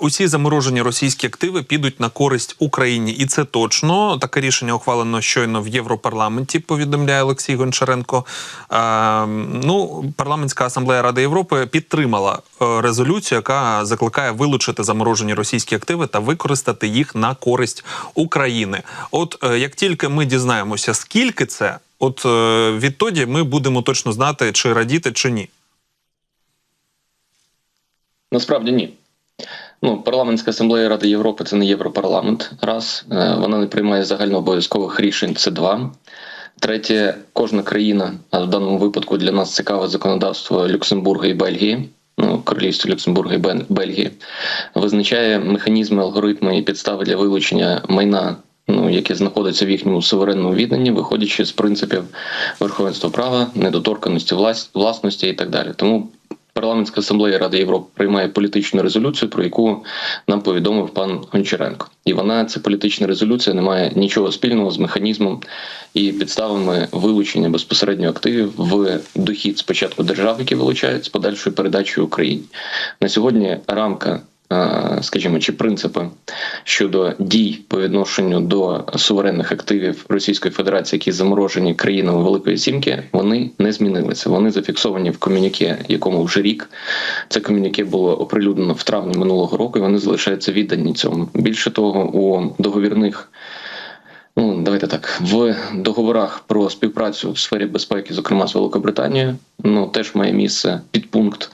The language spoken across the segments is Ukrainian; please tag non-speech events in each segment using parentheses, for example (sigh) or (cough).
Усі заморожені російські активи підуть на користь Україні, і це точно. Таке рішення ухвалено щойно в Європарламенті. Повідомляє Олексій Гончаренко. Е, ну, парламентська асамблея Ради Європи підтримала е, резолюцію, яка закликає вилучити заморожені російські активи та використати їх на користь України. От е, як тільки ми дізнаємося, скільки це, от е, відтоді ми будемо точно знати, чи радіти, чи ні. Насправді ні. Ну, парламентська асамблея Ради Європи це не Європарламент. Раз Е, вона не приймає загальнообов'язкових рішень. Це два. Третє, кожна країна, а в даному випадку для нас цікаве законодавство Люксембурга і Бельгії. Ну, королівство Люксембурга і Бельгії визначає механізми, алгоритми і підстави для вилучення майна, ну яке знаходиться в їхньому суверенному відданні, виходячи з принципів верховенства права, недоторканості власності і так далі. Тому Парламентська асамблея Ради Європи приймає політичну резолюцію, про яку нам повідомив пан Гончаренко. І вона ця політична резолюція не має нічого спільного з механізмом і підставами вилучення безпосередньо активів в дохід спочатку держав, які вилучають з подальшою передачею Україні. На сьогодні рамка. Е, Скажімо, чи принципи щодо дій по відношенню до суверенних активів Російської Федерації, які заморожені країнами Великої Сімки, вони не змінилися. Вони зафіксовані в комюніке, якому вже рік це комюніке було оприлюднено в травні минулого року. і Вони залишаються віддані цьому. Більше того, у договірних. Ну, давайте так, в договорах про співпрацю в сфері безпеки, зокрема з Великобританією, ну теж має місце підпункт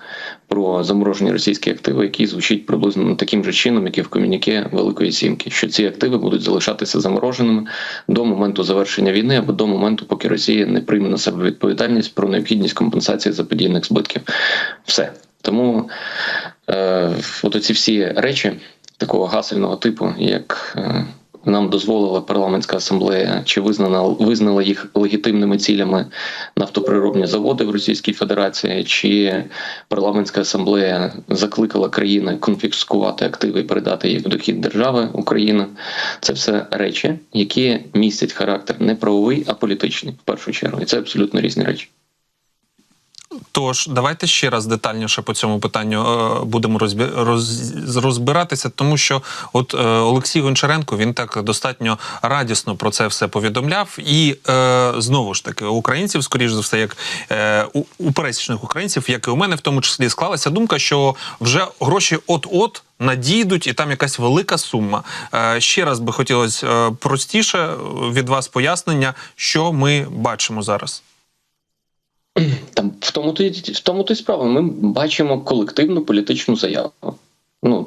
про заморожені російські активи, який звучить приблизно таким же чином, як і в комюніке Великої Сімки, що ці активи будуть залишатися замороженими до моменту завершення війни або до моменту, поки Росія не прийме на себе відповідальність про необхідність компенсації заподіяних збитків. Все тому е, от оці всі речі такого гасельного типу, як е, нам дозволила парламентська асамблея, чи визнана визнала їх легітимними цілями нафтоприробні заводи в Російській Федерації, чи парламентська асамблея закликала країни конфіскувати активи і передати їх в дохід держави Україна. Це все речі, які містять характер не правовий, а політичний в першу чергу, і це абсолютно різні речі. Тож давайте ще раз детальніше по цьому питанню е, будемо розбиратися, тому що от е, Олексій Гончаренко він так достатньо радісно про це все повідомляв, і е, знову ж таки українців, скоріш за все, як у, пересічних українців, як і у мене, в тому числі склалася думка, що вже гроші от-от. Надійдуть, і там якась велика сума. Ще раз би хотілося простіше від вас пояснення, що ми бачимо зараз. (clears throat) Там в тому то в тому то й справа. Ми бачимо колективну політичну заяву. Ну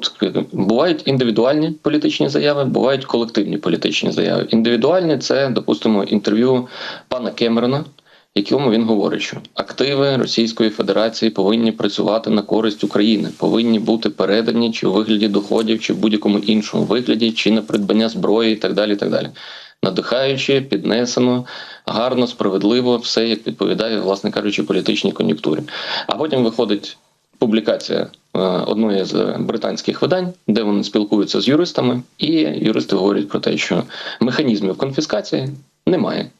бувають індивідуальні політичні заяви, бувають колективні політичні заяви. Індивідуальні це, допустимо, інтерв'ю пана Кемерона, якому він говорить, що активи Російської Федерації повинні працювати на користь України, повинні бути передані чи у вигляді доходів, чи в будь-якому іншому вигляді, чи на придбання зброї, і так далі. І так далі. Надихаючи, піднесено, гарно, справедливо, все як відповідає, власне кажучи, політичній кон'юнктурі. А потім виходить публікація е, одної з британських видань, де вони спілкуються з юристами, і юристи говорять про те, що механізмів конфіскації немає.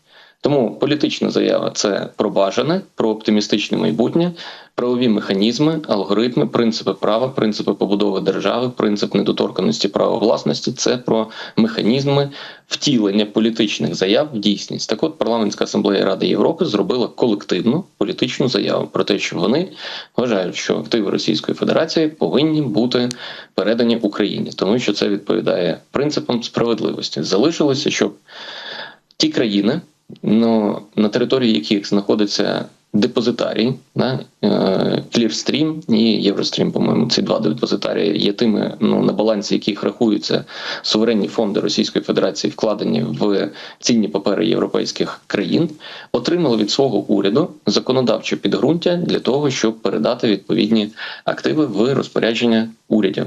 Тому політична заява це про бажане, про оптимістичне майбутнє, правові механізми, алгоритми, принципи права, принципи побудови держави, принцип недоторканості права власності це про механізми втілення політичних заяв в дійсність. Так от парламентська асамблея Ради Європи зробила колективну політичну заяву про те, що вони вважають, що активи Російської Федерації повинні бути передані Україні, тому що це відповідає принципам справедливості. Залишилося, щоб ті країни, ну, на території яких знаходиться депозитарій, да, е, Clearstream і Єврострім, по-моєму, ці два депозитарії є тими, ну на балансі яких рахуються суверенні фонди Російської Федерації, вкладені в цінні папери європейських країн, отримали від свого уряду законодавче підґрунтя для того, щоб передати відповідні активи в розпорядження урядів.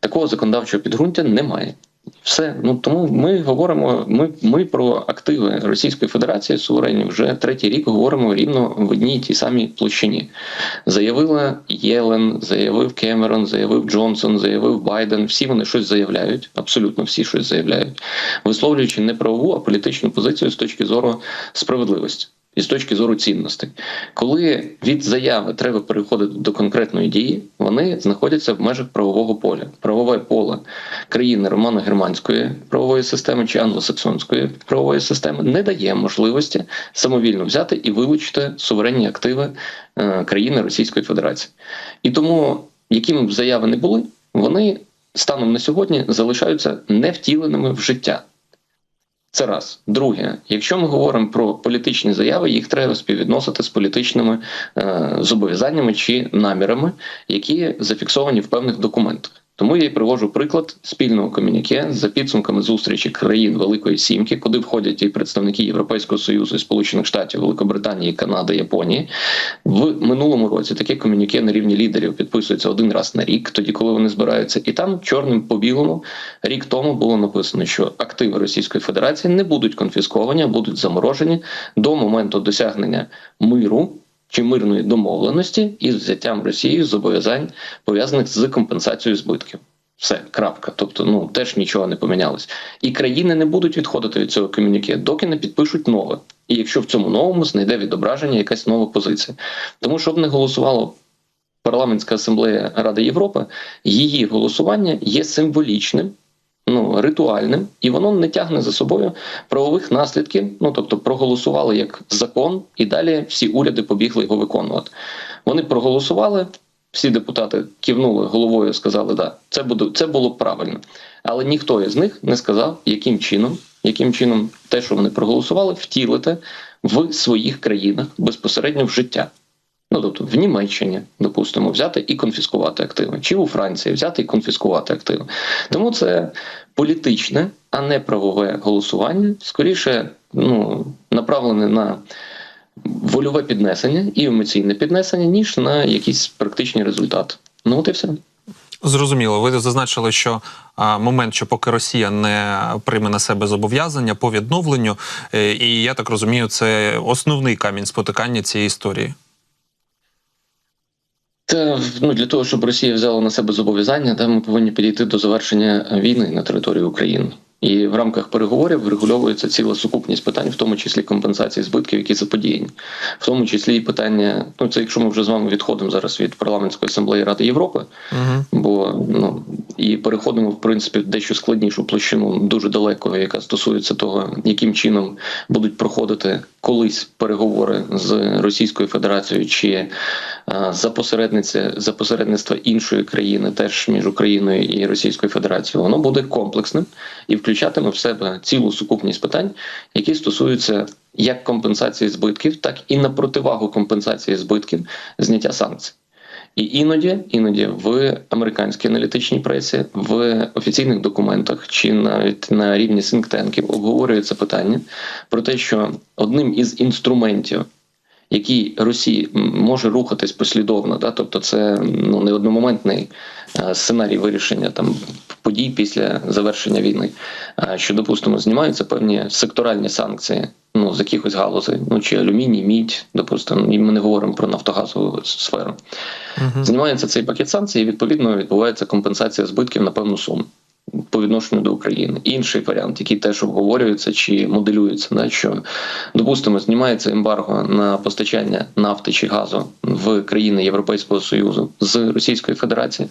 Такого законодавчого підґрунтя немає. Все, ну тому ми говоримо. Ми, ми про активи Російської Федерації суверенні вже третій рік говоримо рівно в одній тій самій площині. Заявила Єлен, заявив Кемерон, заявив Джонсон, заявив Байден. Всі вони щось заявляють, абсолютно всі щось заявляють, висловлюючи не правову, а політичну позицію з точки зору справедливості. І з точки зору цінностей. Коли від заяви треба переходити до конкретної дії, вони знаходяться в межах правового поля. Правове поле країни романо-германської правової системи чи англосаксонської правової системи не дає можливості самовільно взяти і вилучити суверенні активи е, країни Російської Федерації. І тому, якими б заяви не були, вони станом на сьогодні залишаються невтіленими в життя. Це раз. Друге, якщо ми говоримо про політичні заяви, їх треба співвідносити з політичними е, зобов'язаннями чи намірами, які зафіксовані в певних документах. Тому я і привожу приклад спільного комюніке за підсумками зустрічі країн Великої Сімки, куди входять і представники Європейського союзу, і Сполучених Штатів, Великобританії, Канади, Японії. В минулому році таке комюніке на рівні лідерів підписується один раз на рік, тоді коли вони збираються, і там чорним по білому рік тому було написано, що активи Російської Федерації не будуть конфісковані, а будуть заморожені до моменту досягнення миру чи мирної домовленості із взяттям Росією зобов'язань пов'язаних з компенсацією збитків. Все, крапка. Тобто, ну теж нічого не помінялось. І країни не будуть відходити від цього комюніке, доки не підпишуть нове. І якщо в цьому новому знайде відображення якась нова позиція. Тому щоб не голосувало парламентська асамблея Ради Європи, її голосування є символічним. Ну, ритуальним, і воно не тягне за собою правових наслідків. Ну тобто, проголосували як закон, і далі всі уряди побігли його виконувати. Вони проголосували, всі депутати кивнули головою, сказали, да, це буде це було правильно. Але ніхто із них не сказав, яким чином, яким чином те, що вони проголосували, втілити в своїх країнах безпосередньо в життя. Ну, тобто в Німеччині, допустимо, взяти і конфіскувати активи, чи у Франції взяти і конфіскувати активи. Тому це політичне, а не правове голосування, скоріше ну, направлене на вольове піднесення і емоційне піднесення, ніж на якісь практичні результати. Ну от і все. Зрозуміло, ви зазначили, що а, момент, що поки Росія не прийме на себе зобов'язання по відновленню, е, і я так розумію, це основний камінь спотикання цієї історії. Та ну для того, щоб Росія взяла на себе зобов'язання, та ми повинні підійти до завершення війни на території України. І в рамках переговорів врегульовується ціла сукупність питань, в тому числі компенсації збитків, які заподіяні, в тому числі і питання. Ну це якщо ми вже з вами відходимо зараз від парламентської асамблеї Ради Європи, Угу. бо ну і переходимо в принципі в дещо складнішу площину, дуже далеко, яка стосується того, яким чином будуть проходити колись переговори з Російською Федерацією чи за посередниця за посередництва іншої країни, теж між Україною і Російською Федерацією, воно буде комплексним і включатиме в себе цілу сукупність питань, які стосуються як компенсації збитків, так і на противагу компенсації збитків зняття санкцій. І іноді, іноді в американській аналітичній пресі, в офіційних документах чи навіть на рівні синктенків обговорюється питання про те, що одним із інструментів, який Росії може рухатись послідовно, да, тобто це ну не одномоментний е, сценарій вирішення там подій після завершення війни, що допустимо знімаються певні секторальні санкції. Ну, з якихось галузей, ну чи алюміній, мідь, допустимо, і ми не говоримо про нафтогазову сферу. Угу. Знімається цей пакет санкцій, і відповідно відбувається компенсація збитків на певну суму по відношенню до України. Інший варіант, який теж обговорюється чи моделюється, да, що допустимо, знімається ембарго на постачання нафти чи газу в країни Європейського Союзу з Російської Федерації,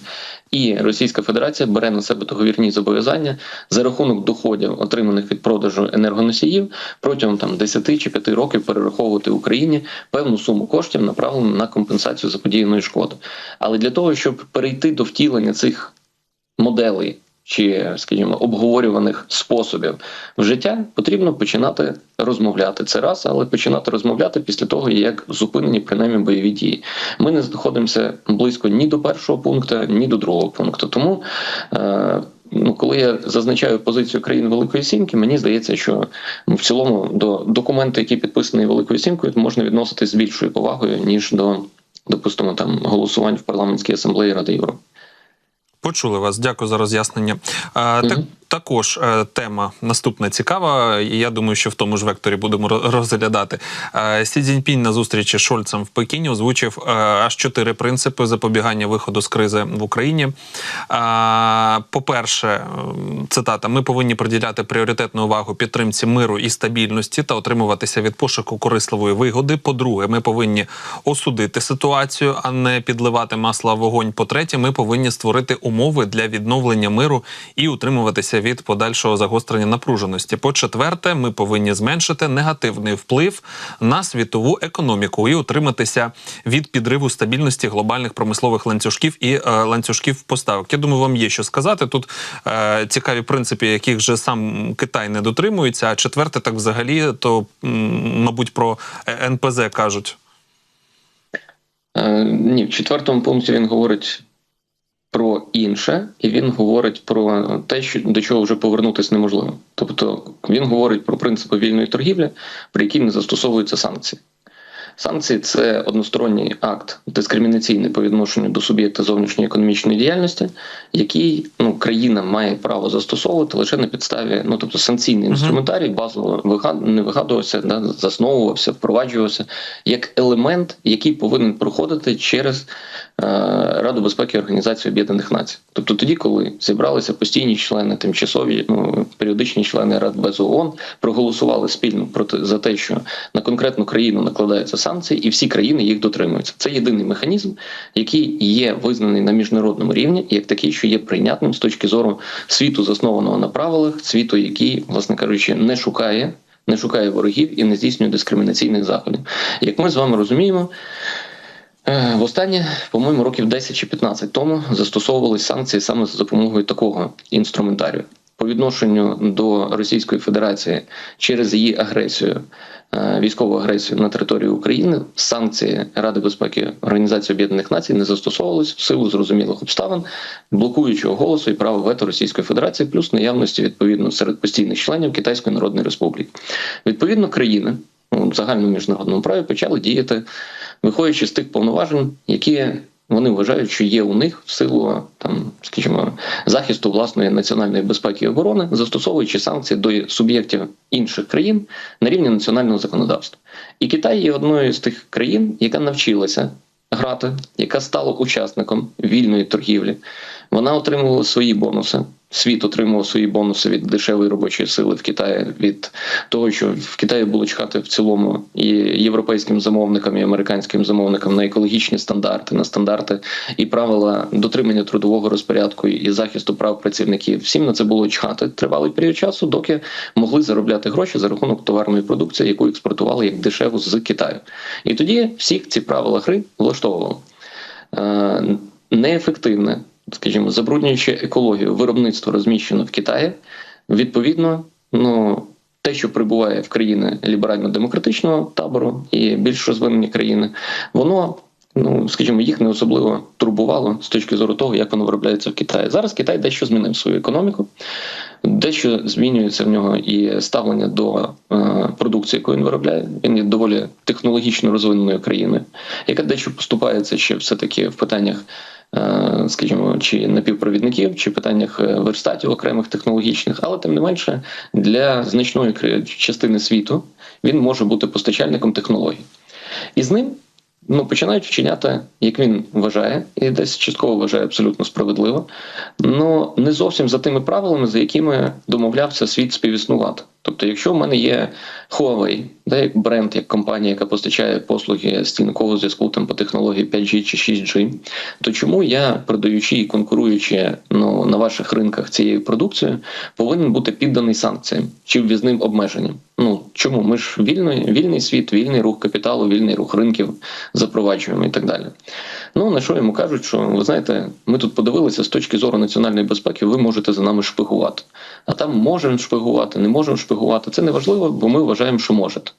і Російська Федерація бере на себе договірні зобов'язання за рахунок доходів, отриманих від продажу енергоносіїв, протягом там 10 чи 5 років перераховувати Україні певну суму коштів, направлену на компенсацію заподіяної шкоди. Але для того, щоб перейти до втілення цих моделей чи, скажімо, обговорюваних способів в життя, потрібно починати розмовляти. Це раз, але починати розмовляти після того, як зупинені принаймні бойові дії. Ми не знаходимося близько ні до першого пункту, ні до другого пункту. Тому. Е- Ну, коли я зазначаю позицію країн Великої Сімки, мені здається, що в цілому до документу, який підписаний Великою Сімкою, можна відноситись з більшою повагою ніж до допустимо там голосувань в парламентській асамблеї Ради Європи. Почули вас. Дякую за роз'яснення. Мгм. так, також е, тема наступна цікава. і Я думаю, що в тому ж векторі будемо розглядати. Е, Сі Цзіньпінь на зустрічі Шольцем в Пекіні озвучив е, аж чотири принципи запобігання виходу з кризи в Україні. По-перше, цитата: ми повинні приділяти пріоритетну увагу підтримці миру і стабільності та отримуватися від пошуку корисливої вигоди. По-друге, ми повинні осудити ситуацію, а не підливати масло в вогонь. По-третє, ми повинні створити умови для відновлення миру і утримуватися від подальшого загострення напруженості. По-четверте, ми повинні зменшити негативний вплив на світову економіку і утриматися від підриву стабільності глобальних промислових ланцюжків і е, ланцюжків поставок. Я думаю, вам є що сказати. Тут е, цікаві принципи, яких же сам Китай не дотримується. А четверте, так взагалі, то мабуть про е, НПЗ кажуть. Е, Ні, в четвертому пункті він говорить про інше, і він говорить про те, що до чого вже повернутися неможливо. Тобто він говорить про принципи вільної торгівлі, при якій не застосовуються санкції. Санкції це односторонній акт дискримінаційний по відношенню до суб'єкта зовнішньої економічної діяльності, який ну країна має право застосовувати лише на підставі, ну тобто санкційний інструментарій базово не вигадувався, да, засновувався, впроваджувався як елемент, який повинен проходити через Раду безпеки Організації Об'єднаних Націй. Тобто тоді, коли зібралися постійні члени, тимчасові, ну періодичні члени Рад без ООН, проголосували спільно проти за те, що на конкретну країну накладаються санкції, і всі країни їх дотримуються. Це єдиний механізм, який є визнаний на міжнародному рівні, як такий, що є прийнятним з точки зору світу, заснованого на правилах, світу, який, власне кажучи, не шукає. Не шукає ворогів і не здійснює дискримінаційних заходів. Як ми з вами розуміємо, Е, Востаннє, по-моєму, років 10 чи 15 тому застосовувались санкції саме за допомогою такого інструментарію. По відношенню до Російської Федерації через її агресію, е, військову агресію на територію України, санкції Ради безпеки Організації Об'єднаних Націй не застосовувались в силу зрозумілих обставин, блокуючого голосу і права вето Російської Федерації, плюс наявності відповідно серед постійних членів Китайської Народної Республіки. Відповідно, країни в загальному міжнародному праві почали діяти виходячи з тих повноважень, які вони вважають, що є у них в силу там, скажімо, захисту власної національної безпеки і оборони, застосовуючи санкції до суб'єктів інших країн на рівні національного законодавства. І Китай є одною з тих країн, яка навчилася грати, яка стала учасником вільної торгівлі. Вона отримувала свої бонуси. Світ отримував свої бонуси від дешевої робочої сили в Китаї, від того, що в Китаї було чекати в цілому і європейським замовникам, і американським замовникам на екологічні стандарти, на стандарти і правила дотримання трудового розпорядку і захисту прав працівників. Всім на це було чхати тривалий період часу, доки могли заробляти гроші за рахунок товарної продукції, яку експортували як дешеву з Китаю. І тоді всіх ці правила гри влаштовували. Е, Неефективне, скажімо, забруднюючи екологію, виробництво розміщено в Китаї. Відповідно, ну те, що прибуває в країни ліберально-демократичного табору і більш розвинені країни, воно. Ну, скажімо, їх не особливо турбувало з точки зору того, як воно виробляється в Китаї. Зараз Китай дещо змінив свою економіку, дещо змінюється в нього і ставлення до е, продукції, яку він виробляє. Він є доволі технологічно розвиненою країною, яка дещо поступається ще все-таки в питаннях, скажімо, чи напівпровідників, чи питаннях е, верстатів окремих технологічних, але тим не менше для значної частини світу він може бути постачальником технологій. І з ним ну, починають вчиняти, як він вважає, і десь частково вважає абсолютно справедливо, ну не зовсім за тими правилами, за якими домовлявся світ співіснувати. Тобто, якщо в мене є Huawei, да, як бренд, як компанія, яка постачає послуги стінкового зв'язку там по технології 5G чи 6G, то чому я, продаючи і конкуруючи ну, на ваших ринках цією продукцією, повинен бути підданий санкціям чи ввізним обмеженням? Ну чому ми ж вільний, вільний світ, вільний рух капіталу, вільний рух ринків запроваджуємо і так далі. Ну на що йому кажуть, що ви знаєте, ми тут подивилися з точки зору національної безпеки, ви можете за нами шпигувати. А там можемо шпигувати, не можемо шпигувати. Це не важливо, бо ми вважаємо, що можете.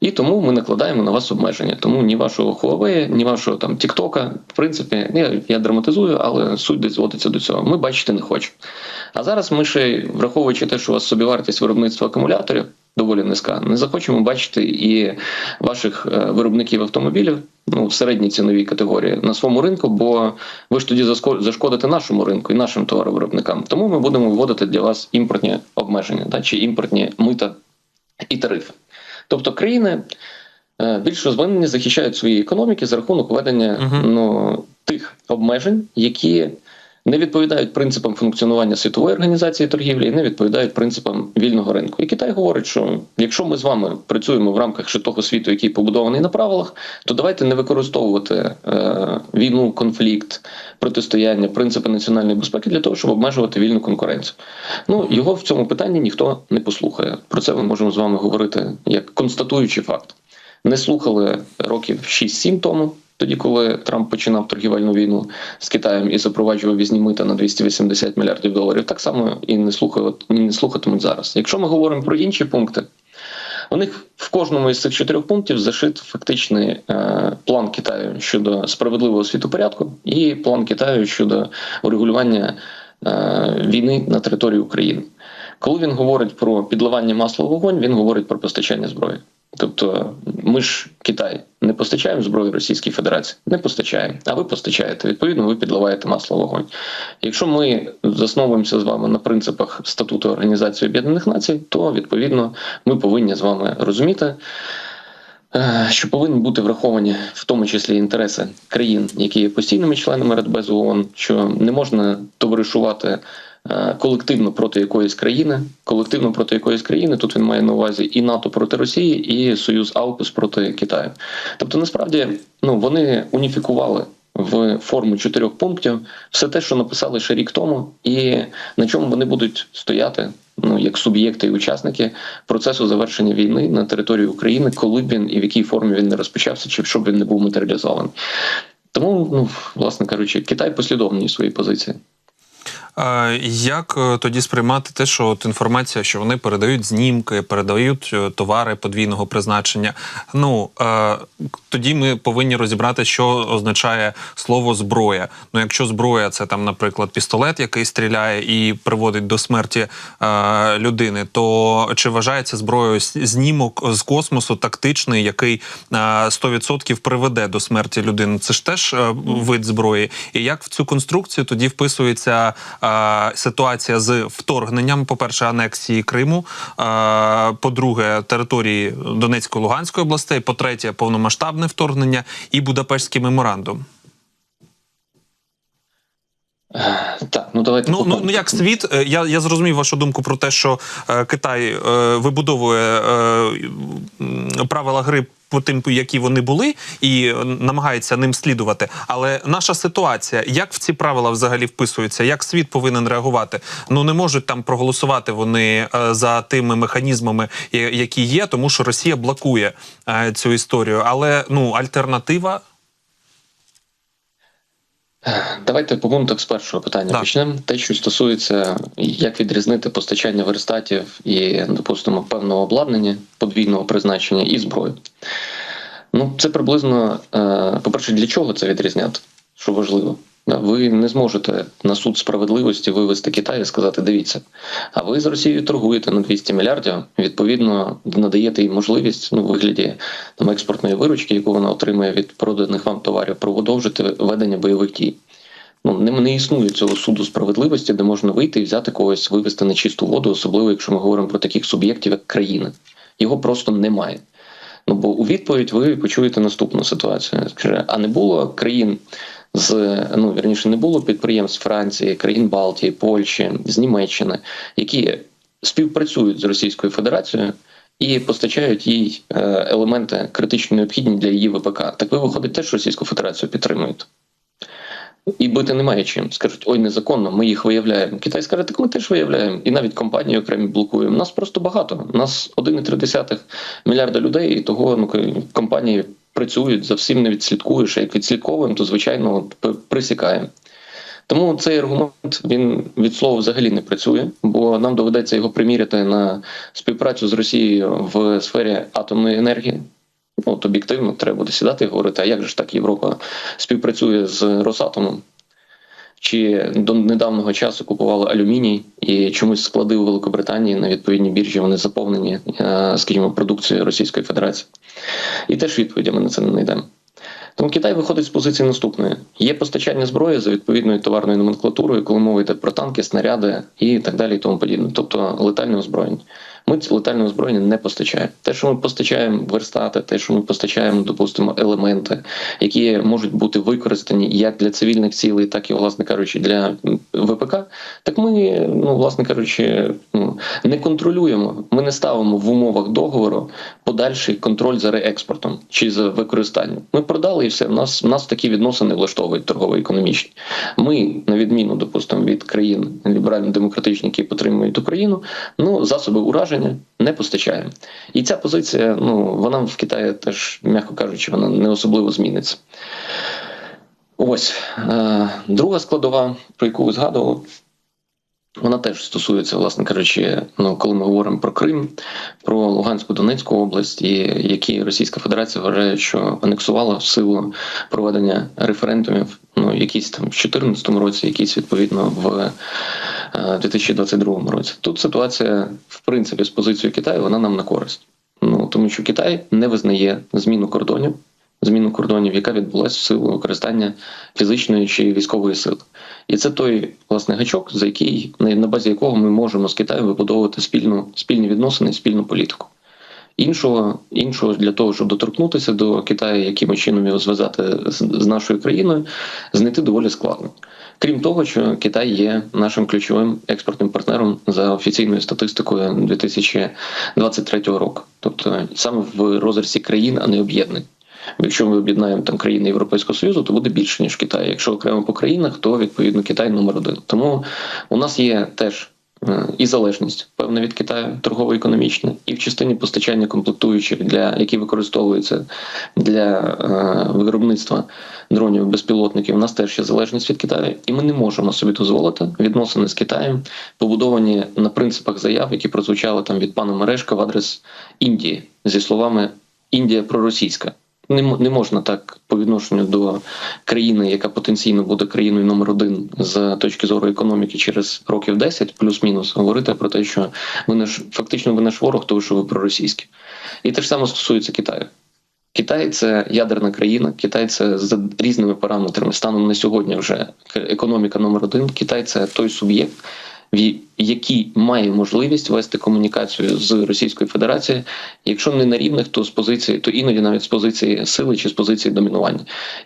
І тому ми накладаємо на вас обмеження. Тому ні вашого Huawei, ні вашого там Тіктока, в принципі, я, я драматизую, але суть зводиться до цього. Ми бачити не хочемо. А зараз ми ще, враховуючи те, що у вас собівартість виробництва акумуляторів доволі низька. Не захочемо бачити і ваших е, виробників автомобілів ну, в середній ціновій категорії на своєму ринку, бо ви ж тоді зашкодите нашому ринку і нашим товаровиробникам. Тому ми будемо вводити для вас імпортні обмеження да, чи імпортні мита і тарифи. Тобто країни е, більш розвинені захищають свої економіки за рахунок введення Мгм. ну, тих обмежень, які не відповідають принципам функціонування світової організації торгівлі і не відповідають принципам вільного ринку. І Китай говорить, що якщо ми з вами працюємо в рамках ще того світу, який побудований на правилах, то давайте не використовувати е, війну, конфлікт, протистояння, принципи національної безпеки для того, щоб обмежувати вільну конкуренцію. Ну його в цьому питанні ніхто не послухає. Про це ми можемо з вами говорити як констатуючий факт. Не слухали років 6-7 тому, тоді коли Трамп починав торгівельну війну з Китаєм і запроваджував візні мита на 280 мільярдів доларів. Так само і не слухають, не слухатимуть зараз. Якщо ми говоримо про інші пункти, у них в кожному із цих чотирьох пунктів зашит фактичний е, план Китаю щодо справедливого світопорядку і план Китаю щодо урегулювання е, війни на території України. Коли він говорить про підливання масла в вогонь, він говорить про постачання зброї. Тобто, ми ж Китай не постачаємо зброю Російській Федерації, не постачаємо. А ви постачаєте. Відповідно, ви підливаєте масло вогонь. Якщо ми засновуємося з вами на принципах статуту Організації Об'єднаних Націй, то відповідно ми повинні з вами розуміти. е, Що повинні бути враховані в тому числі інтереси країн, які є постійними членами Радбезу ООН, що не можна товаришувати колективно проти якоїсь країни. Колективно проти якоїсь країни тут він має на увазі і НАТО проти Росії, і Союз Аукус проти Китаю. Тобто, насправді, ну вони уніфікували в форму чотирьох пунктів все те, що написали ще рік тому, і на чому вони будуть стояти. Ну, як суб'єкти і учасники процесу завершення війни на території України, коли б він і в якій формі він не розпочався, чи щоб він не був матеріалізований. Тому, ну власне кажучи, Китай послідовний у своїй позиції. Як е, тоді сприймати те, що от інформація, що вони передають знімки, передають е, товари подвійного призначення? Ну е, тоді ми повинні розібрати, що означає слово зброя. Ну, якщо зброя це там, наприклад, пістолет, який стріляє і приводить до смерті людини, то чи вважається зброєю знімок з космосу тактичний, який е, 100% приведе до смерті людини? Це ж теж вид зброї. І як в цю конструкцію тоді вписується ситуація з вторгненням, по-перше, анексії Криму, по-друге, території Донецької Луганської областей, по-третє, повномасштабне вторгнення і Будапештський меморандум. Так, ну давайте Ну, ну, ну як світ, е, я, я зрозумів вашу думку про те, що е, Китай е, вибудовує е, правила гри по тим, які вони були, і е, намагається ним слідувати. Але наша ситуація, як в ці правила взагалі вписуються, як світ повинен реагувати? Ну не можуть там проголосувати вони е, за тими механізмами, які є, тому що Росія блокує е, цю історію. Але ну альтернатива. Давайте по пунктах з першого питання Так. почнемо. Те, що стосується, як відрізнити постачання верстатів і, допустимо, певного обладнання подвійного призначення і зброї. Ну, це приблизно, е, по-перше, для чого це відрізняти? Що важливо. Ви не зможете на суд справедливості вивести Китай і сказати: дивіться, а ви з Росією торгуєте на 200 мільярдів. Відповідно, надаєте їй можливість ну, в вигляді там експортної виручки, яку вона отримує від проданих вам товарів, продовжити ведення бойових дій. Ну не, не існує цього суду справедливості, де можна вийти і взяти когось, вивести на чисту воду, особливо якщо ми говоримо про таких суб'єктів, як країни. Його просто немає. Ну бо у відповідь ви почуєте наступну ситуацію. А не було країн з ну вірніше, не було підприємств Франції, країн Балтії, Польщі, з Німеччини, які співпрацюють з Російською Федерацією і постачають їй е, елементи критично необхідні для її ВПК. Так ви виходить теж Російську Федерацію підтримуєте. І бити немає чим. Скажуть, ой, незаконно, ми їх виявляємо. Китай скаже, так ми теж виявляємо. І навіть компанії окремі блокуємо. Нас просто багато. Нас 1,3 мільярда людей, і того ну, компанії працюють, за всім не відслідкуєш. А як відслідковуємо, то звичайно присікаємо. Тому цей аргумент він від слова взагалі не працює, бо нам доведеться його приміряти на співпрацю з Росією в сфері атомної енергії. Ну, От об'єктивно треба буде сідати і говорити, а як же ж так Європа співпрацює з Росатомом? чи до недавнього часу купували алюміній і чомусь склади у Великобританії на відповідній біржі вони заповнені, е, скажімо, продукцією Російської Федерації. І теж відповіді ми на це не знайдемо. Тому Китай виходить з позиції наступної: є постачання зброї за відповідною товарною номенклатурою, коли мова йде про танки, снаряди і так далі, і тому подібне, тобто летальне озброєння. Ми ці летальне озброєння не постачаємо. Те, що ми постачаємо верстати, те, що ми постачаємо, допустимо, елементи, які можуть бути використані як для цивільних цілей, так і, власне кажучи, для ВПК, так ми, ну, власне кажучи, ну, не контролюємо. Ми не ставимо в умовах договору подальший контроль за реекспортом чи за використанням. Ми продали і все. В нас, в нас такі відносини влаштовують торгово-економічні. Ми, на відміну, допустимо, від країн ліберально-демократичних, які підтримують Україну, ну засоби ураження не постачаємо. І ця позиція, ну вона в Китаї теж, м'яко кажучи, вона не особливо зміниться. Ось е, друга складова, про яку ви згадували, вона теж стосується, власне кажучи, ну коли ми говоримо про Крим, про Луганську Донецьку область, і які Російська Федерація вважає, що анексувала в силу проведення референдумів, ну якісь там в 2014 році, якісь відповідно в е, 2022 році. Тут ситуація, в принципі, з позицією Китаю, вона нам на користь. Ну тому що Китай не визнає зміну кордонів. Зміну кордонів, яка відбулася в силу використання фізичної чи військової сили, і це той власне гачок, за який на базі якого ми можемо з Китаєм вибудовувати спільну спільні відносини, спільну політику. Іншого іншого для того, щоб доторкнутися до Китаю, яким чином його зв'язати з нашою країною, знайти доволі складно. Крім того, що Китай є нашим ключовим експортним партнером за офіційною статистикою 2023 року, тобто саме в розрізі країн, а не об'єднань. Якщо ми об'єднаємо там країни Європейського Союзу, то буде більше ніж Китай. Якщо окремо по країнах, то відповідно Китай номер один. Тому у нас є теж е, і залежність певна від Китаю, торгово-економічна, і в частині постачання комплектуючих для які використовуються для е, виробництва дронів безпілотників. У нас теж є залежність від Китаю, і ми не можемо собі дозволити відносини з Китаєм, побудовані на принципах заяв, які прозвучали там від пана Мережка в адрес Індії зі словами Індія проросійська. Не, не можна так по відношенню до країни, яка потенційно буде країною номер один з точки зору економіки через років 10, плюс-мінус, говорити про те, що ви наш фактично ви наш ворог, тому що ви проросійські. І те ж саме стосується Китаю. Китай це ядерна країна, Китай це за різними параметрами. Станом на сьогодні вже економіка номер один. Китай це той суб'єкт, який має можливість вести комунікацію з Російською Федерацією, якщо не на рівних, то з позиції, то іноді навіть з позиції сили чи з позиції домінування.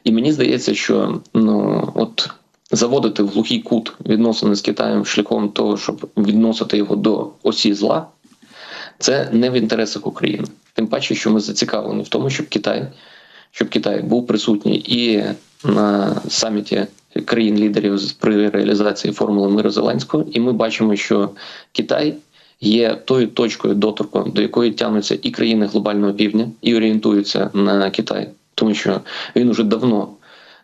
І мені здається, що ну от заводити в глухий кут відносини з Китаєм шляхом того, щоб відносити його до осі зла, це не в інтересах України. Тим паче, що ми зацікавлені в тому, щоб Китай, щоб Китай був присутній і на саміті країн-лідерів при реалізації формули миру Зеленського, і ми бачимо, що Китай є тою точкою доторку, до якої тягнуться і країни глобального півдня, і орієнтуються на Китай, тому що він уже давно.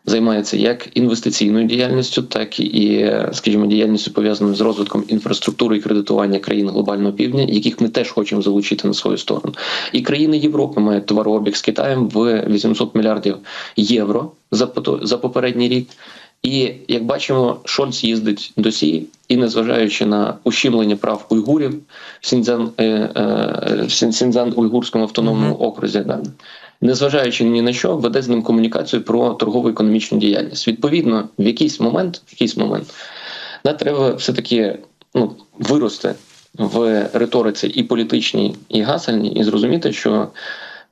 Займається як інвестиційною діяльністю, так і, скажімо, діяльністю пов'язаною з розвитком інфраструктури і кредитування країн глобального півдня, яких ми теж хочемо залучити на свою сторону. І країни Європи мають товарообіг з Китаєм в 800 мільярдів євро за попередній рік. І як бачимо, Шольц їздить до Сії, і незважаючи на ущемлення прав уйгурів в Сіньцзян, е, е, в Сін- Сіньцзян уйгурському автономному окрузі, да, незважаючи ні на що, веде з ним комунікацію про торгово-економічну діяльність. Відповідно, в якийсь момент, в якийсь момент, да, треба все-таки ну, вирости в риториці і політичній, і гасельній, і зрозуміти, що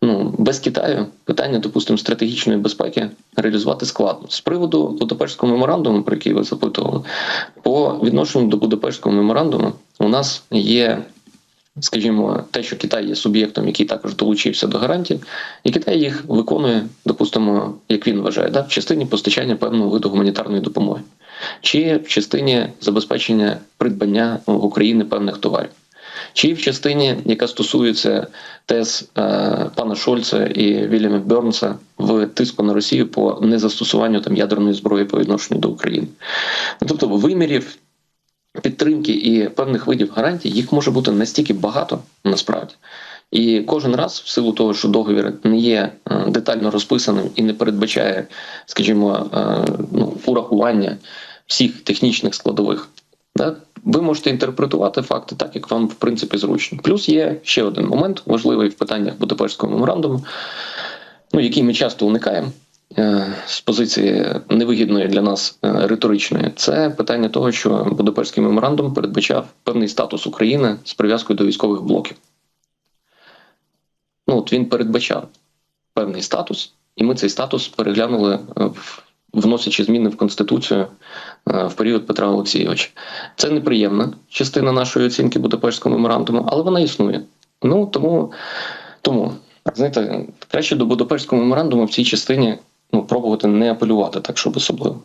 ну без Китаю питання, допустимо, стратегічної безпеки реалізувати складно. З приводу Будапештського меморандуму, про який ви запитували, по відношенню до Будапештського меморандуму у нас є. Скажімо, те, що Китай є суб'єктом, який також долучився до гарантій, і Китай їх виконує, допустимо, як він вважає, да, в частині постачання певного виду гуманітарної допомоги, чи в частині забезпечення придбання в Україні певних товарів, чи в частині, яка стосується тез е, пана Шольца і Вільяма Бернса в тиску на Росію по незастосуванню там ядерної зброї по відношенню до України. Ну, тобто вимірів підтримки і певних видів гарантій їх може бути настільки багато насправді. І кожен раз, в силу того, що договір не є е, детально розписаним і не передбачає, скажімо, е, ну, урахування всіх технічних складових. Да? Ви можете інтерпретувати факти так, як вам в принципі зручно. Плюс є ще один момент важливий в питаннях Будапештського меморандуму, ну, який ми часто уникаємо е, з позиції невигідної для нас е, риторичної. Це питання того, що Будапештський меморандум передбачав певний статус України з прив'язкою до військових блоків. Ну, от він передбачав певний статус, і ми цей статус переглянули, е, в- вносячи зміни в Конституцію е, в період Петра Олексійовича. Це неприємна частина нашої оцінки Будапештського меморандуму, але вона існує. Ну тому, тому знаєте, краще до Будапештського меморандуму в цій частині ну, пробувати не апелювати так, щоб особливо.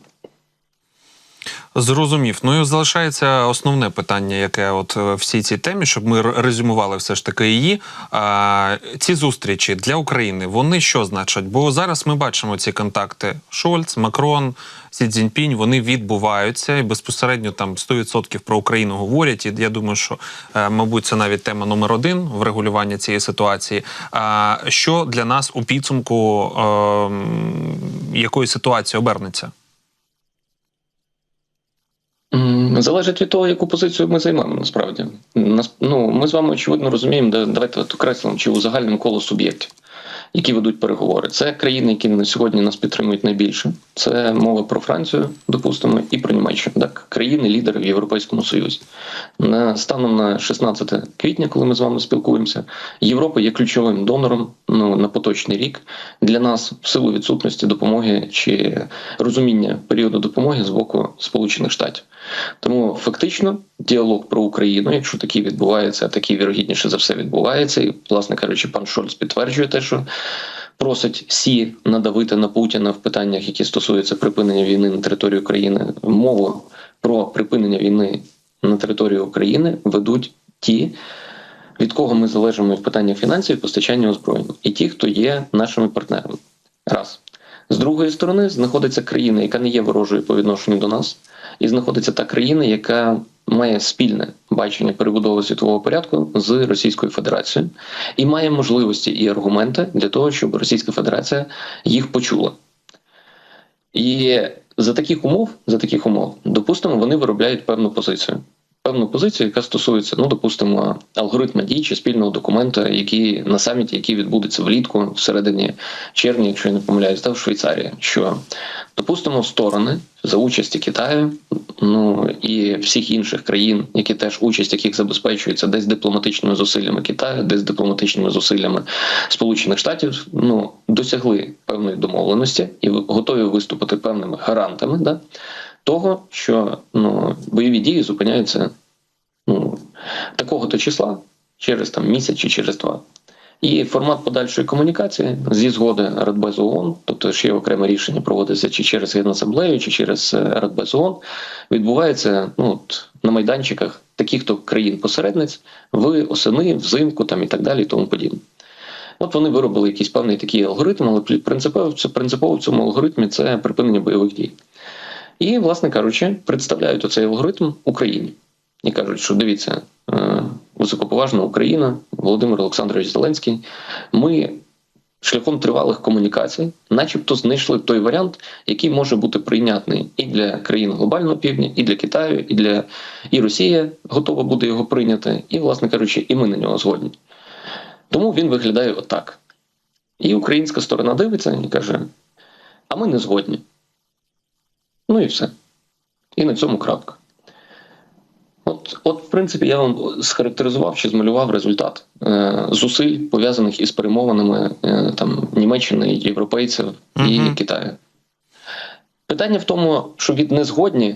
Зрозумів. Ну і залишається основне питання, яке от е, всій цій темі, щоб ми резюмували все ж таки її. А, ці зустрічі для України вони що значать? Бо зараз ми бачимо ці контакти: Шольц, Макрон, Сі Цзіньпінь, вони відбуваються і безпосередньо там 100% про Україну говорять. І я думаю, що е, мабуть це навіть тема номер один в регулюванні цієї ситуації. А що для нас у підсумку е, якої ситуації обернеться? Залежить від того, яку позицію ми займемо насправді. Нас, ну, ми з вами очевидно розуміємо, де давайте окреслимо чи у загальному коло суб'єктів, які ведуть переговори. Це країни, які на сьогодні нас підтримують найбільше. Це мова про Францію, допустимо, і про Німеччину. Так, країни лідери в Європейському Союзі. На станом на 16 квітня, коли ми з вами спілкуємося, Європа є ключовим донором ну, на поточний рік для нас в силу відсутності допомоги чи розуміння періоду допомоги з боку Сполучених Штатів. Тому фактично діалог про Україну, якщо такий відбувається, а такий вірогідніше за все відбувається, і, власне кажучи, пан Шольц підтверджує те, що просить Сі надавити на Путіна в питаннях, які стосуються припинення війни на території України. Мову про припинення війни на території України ведуть ті. Від кого ми залежимо в питаннях фінансів і постачання озброєнь, і ті, хто є нашими партнерами. Раз з другої сторони знаходиться країна, яка не є ворожою по відношенню до нас, і знаходиться та країна, яка має спільне бачення перебудови світового порядку з Російською Федерацією, і має можливості і аргументи для того, щоб Російська Федерація їх почула. І за таких умов, за таких умов, допустимо, вони виробляють певну позицію. Певну позицію, яка стосується, ну допустимо, алгоритму дій чи спільного документа, який на саміті, який відбудеться влітку всередині червня, якщо я не помиляюсь, та в Швейцарії, що допустимо сторони за участі Китаю, ну і всіх інших країн, які теж участь яких забезпечується десь дипломатичними зусиллями Китаю, десь дипломатичними зусиллями Сполучених Штатів, ну досягли певної домовленості і готові виступити певними гарантами, да того, що ну бойові дії зупиняються ну такого то числа через там місяць чи через два. І формат подальшої комунікації зі згоди Радбезу ООН, тобто ще є окреме рішення проводиться чи через Генасамблею, чи через е, Радбез ООН, відбувається ну, от, на майданчиках таких то країн-посередниць в осени, взимку там і так далі, і тому подібне. От вони виробили якийсь певний такий алгоритм, але принципово в цьому алгоритмі це припинення бойових дій. І, власне кажучи, представляють оцей алгоритм Україні і кажуть, що дивіться, е, високоповажна Україна, Володимир Олександрович Зеленський. Ми шляхом тривалих комунікацій, начебто, знайшли той варіант, який може бути прийнятний і для країн глобального півдня, і для Китаю, і для і Росія готова буде його прийняти, і, власне кажучи, і ми на нього згодні. Тому він виглядає отак. І українська сторона дивиться і каже: а ми не згодні. Ну і все. І на цьому крапка. От, от, в принципі, я вам схарактеризував чи змалював результат е, зусиль, пов'язаних із перемовинами е, там, Німеччини, європейців і Мгм. Китаю. Питання в тому, що від незгодні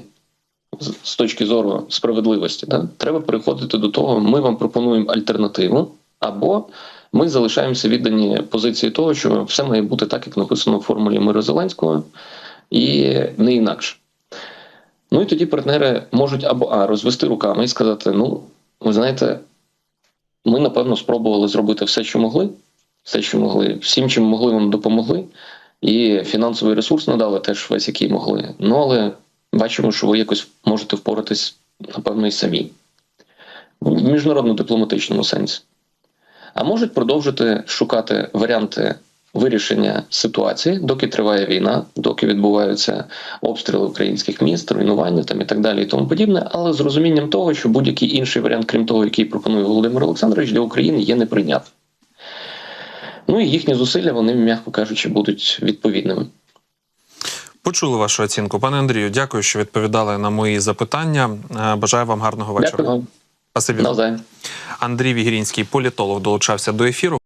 з, з точки зору справедливості, да, треба переходити до того, ми вам пропонуємо альтернативу, або ми залишаємося віддані позиції того, що все має бути так, як написано в формулі Мира Зеленського, і не інакше. Ну і тоді партнери можуть або а розвести руками і сказати: ну, ви знаєте, ми напевно спробували зробити все, що могли, все, що могли, всім, чим могли, вам допомогли, і фінансовий ресурс надали теж весь, який могли. Ну але бачимо, що ви якось можете впоратись, напевно, і самі в міжнародно-дипломатичному сенсі. А можуть продовжити шукати варіанти вирішення ситуації, доки триває війна, доки відбуваються обстріли українських міст, руйнування там і так далі, і тому подібне, але з розумінням того, що будь-який інший варіант, крім того, який пропонує Володимир Олександрович, для України є неприйнятним. Ну і їхні зусилля, вони, м'яко кажучи, будуть відповідними. Почули вашу оцінку. Пане Андрію, дякую, що відповідали на мої запитання. Е, Бажаю вам гарного вечора. Дякую. Спасибі. Андрій Вігрінський, політолог, долучався до ефіру.